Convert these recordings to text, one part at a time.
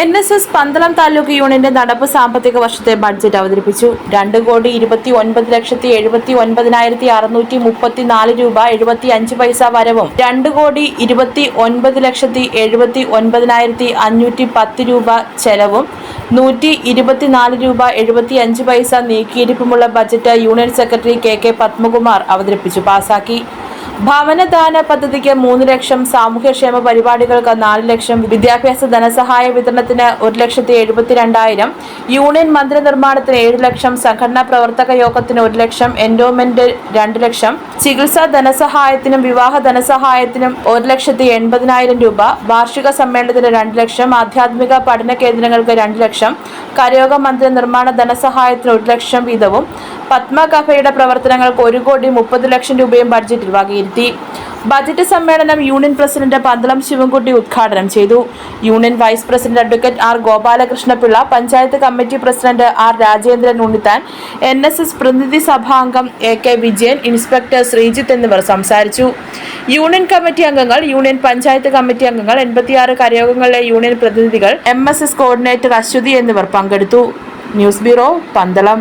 N S S Pandalam taluk യൂണിയന്റെ നടപ്പ് സാമ്പത്തിക വർഷത്തെ ബഡ്ജറ്റ് അവതരിപ്പിച്ചു. രണ്ട് കോടി ഇരുപത്തി ഒൻപത് ലക്ഷത്തി എഴുപത്തി ഒൻപതിനായിരത്തി അറുന്നൂറ്റി മുപ്പത്തി നാല് രൂപ എഴുപത്തി അഞ്ച് പൈസ വരവും. രണ്ട് കോടി ഇരുപത്തി ഒൻപത് ലക്ഷത്തി എഴുപത്തി ഒൻപതിനായിരത്തി അഞ്ഞൂറ്റി പത്ത് രൂപ ചെലവും. നൂറ്റി ഇരുപത്തിനാല് രൂപ എഴുപത്തി അഞ്ച് പൈസ നീക്കിയിരിപ്പുമുള്ള budget union secretary K K Padmakumar അവതരിപ്പിച്ചു. പാസാക്കി. ഭവനദാന പദ്ധതിക്ക് മൂന്ന് ലക്ഷം സാമൂഹ്യക്ഷേമ പരിപാടികൾക്ക് നാല് ലക്ഷം വിദ്യാഭ്യാസ ധനസഹായ വിതരണത്തിന് ഒരു ലക്ഷത്തി എഴുപത്തിരണ്ടായിരം. യൂണിയൻ മന്ദിര നിർമ്മാണത്തിന് ഏഴ് ലക്ഷം. സംഘടനാ പ്രവർത്തക യോഗത്തിന് ഒരു ലക്ഷം. എൻഡോമെന്റ് രണ്ട് ലക്ഷം. ചികിത്സാ ധനസഹായത്തിനും വിവാഹ ധനസഹായത്തിനും ഒരു ലക്ഷത്തി എൺപതിനായിരം രൂപ. വാർഷിക സമ്മേളനത്തിന് രണ്ട് ലക്ഷം. ആധ്യാത്മിക പഠന കേന്ദ്രങ്ങൾക്ക് രണ്ട് ലക്ഷം. കരയോഗ മന്ദിര നിർമ്മാണ ധനസഹായത്തിന് ഒരു ലക്ഷം വീതവും. പത്മ കഫയുടെ പ്രവർത്തനങ്ങൾക്ക് ഒരു കോടി മുപ്പത് ലക്ഷം രൂപയും ബഡ്ജറ്റിൽ വകയിരുത്തി ബജറ്റ് സമ്മേളനം യൂണിയൻ പ്രസിഡന്റ് പന്തളം ശിവൻകുട്ടി ഉദ്ഘാടനം ചെയ്തു. Union vice president advocate R Gopalakrishnapillai panchayat committee president R Rajendran Unnithan N S S പ്രതിനിധി സഭാംഗം A K Vijayan inspector Sreejith എന്നിവർ സംസാരിച്ചു. യൂണിയൻ കമ്മിറ്റി അംഗങ്ങൾ യൂണിയൻ പഞ്ചായത്ത് കമ്മിറ്റി അംഗങ്ങൾ എൺപത്തിയാറ് കരയോഗങ്ങളിലെ യൂണിയൻ പ്രതിനിധികൾ എം കോർഡിനേറ്റർ അശ്വതി എന്നിവർ പങ്കെടുത്തു. News bureau Pandalam.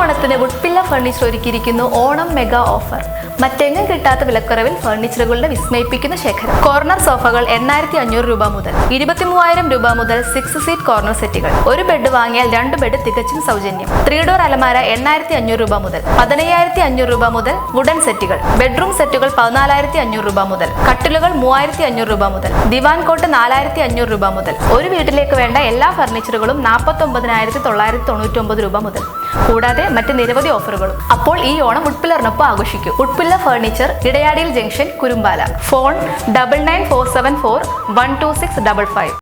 ഓണത്തിന് വുഡ്പില്ല ഫർണിച്ചർ ഒരുക്കിയിരിക്കുന്നു ഓണം മെഗാ ഓഫർ മറ്റെങ്ങും കിട്ടാത്ത വിലക്കുറവിൽ ഫർണിച്ചറുകളുടെ വിസ്മയിപ്പിക്കുന്ന ശേഖരം. കോർണർ സോഫകൾ എണ്ണായിരത്തി അഞ്ഞൂറ് രൂപ മുതൽ ഇരുപത്തി മൂവായിരം രൂപ മുതൽ സിക്സ് സീറ്റ് കോർണർ സെറ്റുകൾ ഒരു ബെഡ് വാങ്ങിയാൽ രണ്ട് ബെഡ് തികച്ചും സൗജന്യം. ത്രീ ഡോർ അലമാര എണ്ണായിരത്തി അഞ്ഞൂറ് രൂപ മുതൽ പതിനയ്യായിരത്തി അഞ്ഞൂറ് രൂപ മുതൽ വുഡൻ സെറ്റുകൾ ബെഡ്റൂം സെറ്റുകൾ പതിനാലായിരത്തി അഞ്ഞൂറ് രൂപ മുതൽ കട്ടിലുകൾ മൂവായിരത്തി അഞ്ഞൂറ് രൂപ മുതൽ ദിവാൻ കോട്ട് നാലായിരത്തി അഞ്ഞൂറ് രൂപ മുതൽ. ഒരു വീട്ടിലേക്ക് വേണ്ട എല്ലാ ഫർണിച്ചറുകളും നാൽപ്പത്തി ഒമ്പതിനായിരത്തി തൊള്ളായിരത്തി തൊണ്ണൂറ്റി ഒമ്പത് രൂപ മുതൽ. കൂടാതെ മറ്റ് നിരവധി ഓഫറുകളും. അപ്പോൾ ഈ ഓണം ഉഡ്പില്ലറിനൊപ്പം ആഘോഷിക്കും. ഉഡ്പില്ല furniture ഇടയാടിയിൽ junction Kurumbala. Phone double nine four seven four one two six double five.